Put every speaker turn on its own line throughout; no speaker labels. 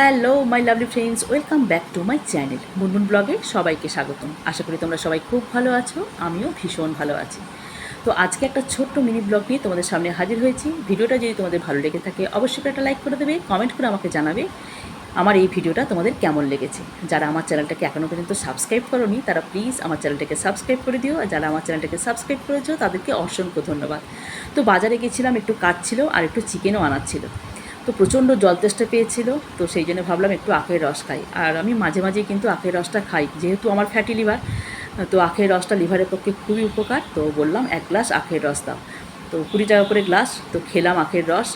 Hello my lovely friends welcome back to my channel Munmun ব্লগে সবাইকে স্বাগতম। আশা করি তোমরা সবাই খুব ভালো আছো, আমিও ভীষণ ভালো আছি। তো আজকে একটা ছোট্ট মিনি ব্লগ নিয়ে তোমাদের সামনে হাজির হয়েছি। ভিডিওটা যদি তোমাদের ভালো লেগে থাকে, অবশ্যই একটা লাইক করে দেবে কমেন্ট করে আমাকে জানাবে আমার এই ভিডিওটা তোমাদের কেমন লেগেছে। যারা আমার চ্যানেলটাকে এখনও পর্যন্ত সাবস্ক্রাইব করোনি, তারা প্লিজ আমার চ্যানেলটাকে সাবস্ক্রাইব করে দিও। আর যারা আমার চ্যানেলটাকে সাবস্ক্রাইব করেছ, তাদেরকে অসংখ্য ধন্যবাদ। তো বাজারে গেছিলাম, একটু কাঠ ছিল আর একটু চিকেনও আনার ছিল। তো প্রচণ্ড জল তেষ্টা পেয়েছিল, তো সেই জন্য ভাবলাম একটু আখের রস খাই। আর আমি মাঝে মাঝেই কিন্তু আখের রসটা খাই, যেহেতু আমার ফ্যাটি লিভার তো আখের রসটা লিভারের পক্ষে খুবই উপকার, তো বললাম এক গ্লাস আখের রস দাও। তো কুড়ি টাকা করে গ্লাস, তো খেলাম আখের রস,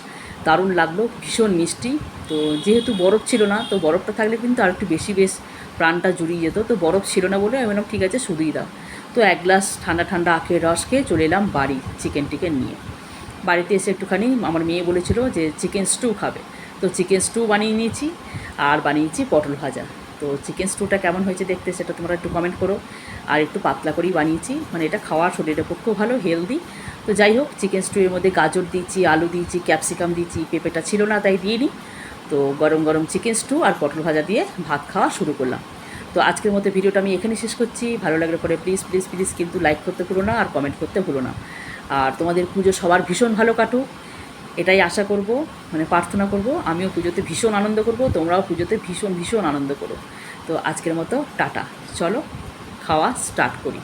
দারুণ লাগল, ভীষণ মিষ্টি। তো যেহেতু বরফ ছিল না, তো বরফটা থাকলে কিন্তু আর একটু বেশি বেশ প্রাণটা জুড়িয়ে যেত, তো বরফ ছিল না বলে আমি বললাম, ঠিক আছে, শুধুই দাও। তো এক গ্লাস ঠান্ডা ঠান্ডা আখের রস খেয়ে চলে এলাম বাড়ি চিকেন টিকেন নিয়ে। বাড়িতে এসে একটুখানি আমার মেয়ে বলেছিল যে চিকেন স্টু খাবে। তো চিকেন স্টু বানিয়ে নিয়েছি আর বানিয়েছি পটল ভাজা। তো চিকেন স্টুটা কেমন হয়েছে দেখতে সেটা তোমরা একটু কমেন্ট করো। আর একটু পাতলা করেই বানিয়েছি। মানে এটা খাওয়ার শরীরের পক্ষেও ভালো হেলদি তো যাই হোক চিকেন স্টুয়ের মধ্যে গাজর দিয়েছি, আলু দিয়েছি ক্যাপসিকাম দিয়েছি, পেঁপেটা ছিল না তাই দিয়ে নিই তো গরম গরম চিকেন স্টু আর পটল ভাজা দিয়ে ভাত খাওয়া শুরু করলাম। তো আজকের মতো ভিডিওটা আমি এখানে শেষ করছি। ভালো লাগলে পরে প্লিজ প্লিজ প্লিজ কিন্তু লাইক করতে ভুলো না আর কমেন্ট করতে ভুলো না। আর তোমাদের পুজো সবার ভীষণ ভালো কাটুক, এটাই আশা করব মানে প্রার্থনা করব, আমিও পুজোতে ভীষণ আনন্দ করব, তোমরাও পুজোতে ভীষণ ভীষণ আনন্দ করো। তো আজকের মতো টাটা। চলো, খাওয়া স্টার্ট করি।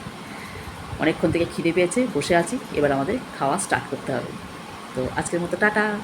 অনেকক্ষণ থেকে খিদে পেয়েছে, বসে আছি, এবার আমাদের খাওয়া স্টার্ট করতে হবে। তো আজকের মতো টাটা।